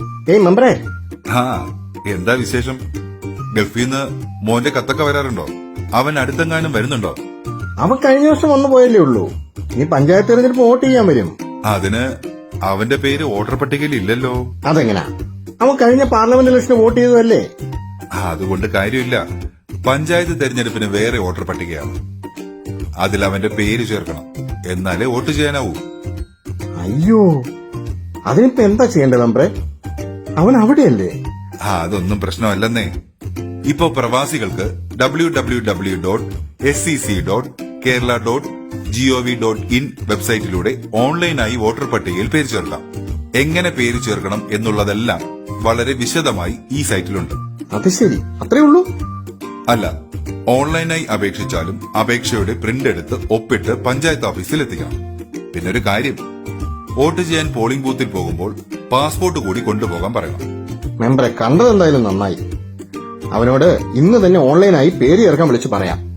മെമ്പറേ ആ എന്താ വിശേഷം? ഗൾഫിന്ന് മോന്റെ കത്തൊക്കെ വരാറുണ്ടോ? അവൻ അടുത്തെങ്ങാനും വരുന്നുണ്ടോ? അവൻ കഴിഞ്ഞ ദിവസം വന്നു പോയല്ലേ ഉള്ളൂ. ഇനി പഞ്ചായത്ത് തെരഞ്ഞെടുപ്പ് വോട്ട് ചെയ്യാൻ വരും. അതിന് അവന്റെ പേര് വോട്ടർ പട്ടികയിൽ ഇല്ലല്ലോ. അതെങ്ങനാ? അവൻ കഴിഞ്ഞ പാർലമെന്റ് ഇലക്ഷന് വോട്ട് ചെയ്തതല്ലേ? അതുകൊണ്ട് കാര്യമില്ല. പഞ്ചായത്ത് തെരഞ്ഞെടുപ്പിന് വേറെ വോട്ടർ പട്ടികയാണ്. അതിൽ അവന്റെ പേര് ചേർക്കണം. എന്നാലേ വോട്ട് ചെയ്യാനാവൂ. അയ്യോ. അതിനിപ്പോ എന്താ ചെയ്യേണ്ടത് മെമ്പറേ അവൻ അവിടെയല്ലേ? ആ അതൊന്നും പ്രശ്നമല്ലെന്നേ. ഇപ്പോ പ്രവാസികൾക്ക് W W W dot S C C dot Kerala dot GOV dot in വെബ്സൈറ്റിലൂടെ ഓൺലൈനായി വോട്ടർ പട്ടികയിൽ പേര് ചേർക്കാം. എങ്ങനെ പേര് ചേർക്കണം എന്നുള്ളതെല്ലാം വളരെ വിശദമായി ഈ സൈറ്റിലുണ്ട്. അത് ശരി. അത്രേ ഉള്ളൂ? അല്ല ഓൺലൈനായി അപേക്ഷിച്ചാലും അപേക്ഷയുടെ പ്രിന്റ് എടുത്ത് ഒപ്പിട്ട് പഞ്ചായത്ത് ഓഫീസിൽ എത്തിക്കണം പിന്നെ ഒരു കാര്യം വോട്ട് ചെയ്യാൻ പോളിംഗ് ബൂത്തിൽ പോകുമ്പോൾ പാസ്പോർട്ട് കൂടി കൊണ്ടുപോകാൻ പറയണം. മെമ്പറെ കണ്ടതെന്തായാലും നന്നായി. അവനോട് ഇന്ന് തന്നെ ഓൺലൈനായി പേര് ചേർക്കാൻ വിളിച്ച് പറയാം.